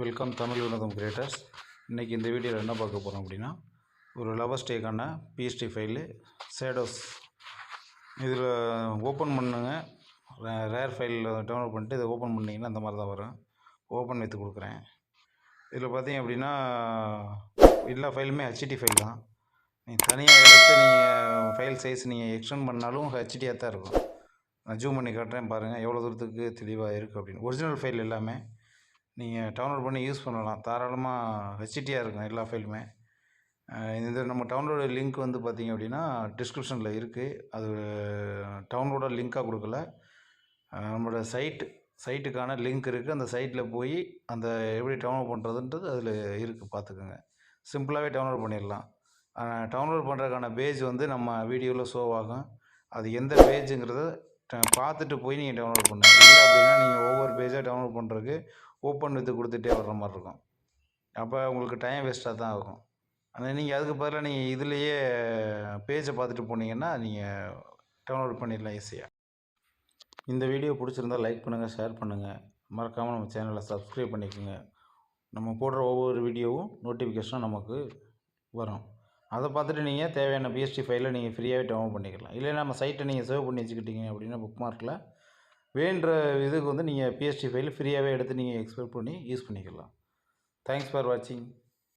Welcome Tamil வினோதம் creators இன்றைக்கி இந்த வீடியோவில் என்ன பார்க்க போகிறோம் அப்படின்னா ஒரு லவர் ஸ்டேக்கான பிஎஸ்டி ஃபைலு ஷேடோஸ் இதில் ஓப்பன் பண்ணுங்க. ரேர் ஃபைலில் டவுன்லோட் பண்ணிட்டு இதை ஓப்பன் பண்ணிங்கன்னா அந்த மாதிரி தான் வரும். ஓப்பன் வைத்து கொடுக்குறேன். இதில் பார்த்தீங்க அப்படின்னா எல்லா ஃபைலுமே ஹெச்டி ஃபைல் தான். நீங்கள் தனியாக எடுத்து நீங்கள் ஃபைல் சைஸ் நீங்கள் எக்ஸ்டெண்ட் பண்ணாலும் ஹெச்டியாக தான் இருக்கும். நான் ஜூம் பண்ணி காட்டுறேன் பாருங்கள் எவ்வளோ தூரத்துக்கு தெளிவாக இருக்குது அப்படின்னு. ஒரிஜினல் ஃபைல் எல்லாமே நீங்கள் டவுன்லோட் பண்ணி யூஸ் பண்ணலாம். தாராளமாக ஹெச்டியாக இருக்கும் எல்லா ஃபைலுமே இது நம்ம டவுன்லோடு லிங்க் வந்து பார்த்திங்க அப்படின்னா டிஸ்கிரிப்ஷனில் இருக்குது அது டவுன்லோட லிங்காக கொடுக்கல. நம்மளோட சைட்டு சைட்டுக்கான லிங்க் இருக்குது அந்த சைட்டில் போய் அந்த எப்படி டவுன்லோட் பண்ணுறதுன்றது அதில் இருக்குது பார்த்துக்கோங்க சிம்பிளாகவே டவுன்லோட் பண்ணிடலாம். டவுன்லோட் பண்ணுறதுக்கான பேஜ் வந்து நம்ம வீடியோவில் ஷோ ஆகும். அது எந்த பேஜுங்கிறத பார்த்துட்டு போய் நீங்கள் டவுன்லோட் பண்ணுங்கள் இல்லை அப்படின்னா நீங்கள் டவுன்லோட் பண்ணுறதுக்கு ஓப்பன் வித்து கொடுத்துட்டே வர்ற மாதிரி இருக்கும். அப்போ உங்களுக்கு டைம் வேஸ்ட்டாக தான் ஆகும் ஆனால் நீங்கள் அதுக்கு பதிலாக நீங்கள் இதுலேயே பேஜை பார்த்துட்டு போனீங்கன்னா நீங்கள் டவுன்லோட் பண்ணிடலாம் ஈஸியாக இந்த வீடியோ பிடிச்சிருந்தா லைக் பண்ணுங்கள் ஷேர் பண்ணுங்கள் மறக்காமல் நம்ம சேனலை சப்ஸ்கிரைப் பண்ணிக்கோங்க. நம்ம போடுற ஒவ்வொரு வீடியோவும் நோட்டிஃபிகேஷனும் நமக்கு வரும். அதை பார்த்துட்டு நீங்கள் தேவையான பிஎஸ்டி ஃபைலை நீங்கள் ஃப்ரீயாகவே டவுன்லோட் பண்ணிக்கலாம். இல்லை நம்ம சைட்டை நீங்கள் சேவ் பண்ணி வச்சுக்கிட்டீங்க அப்படின்னா புக் மார்க்கில் வேண்ட இதுக்கு வந்து நீங்கள் பிஎஸ்டி ஃபைல் ஃப்ரீயாகவே எடுத்து நீங்கள் எக்ஸ்போர்ட் பண்ணி யூஸ் பண்ணிக்கலாம். தேங்க்ஸ் ஃபார் வாட்சிங்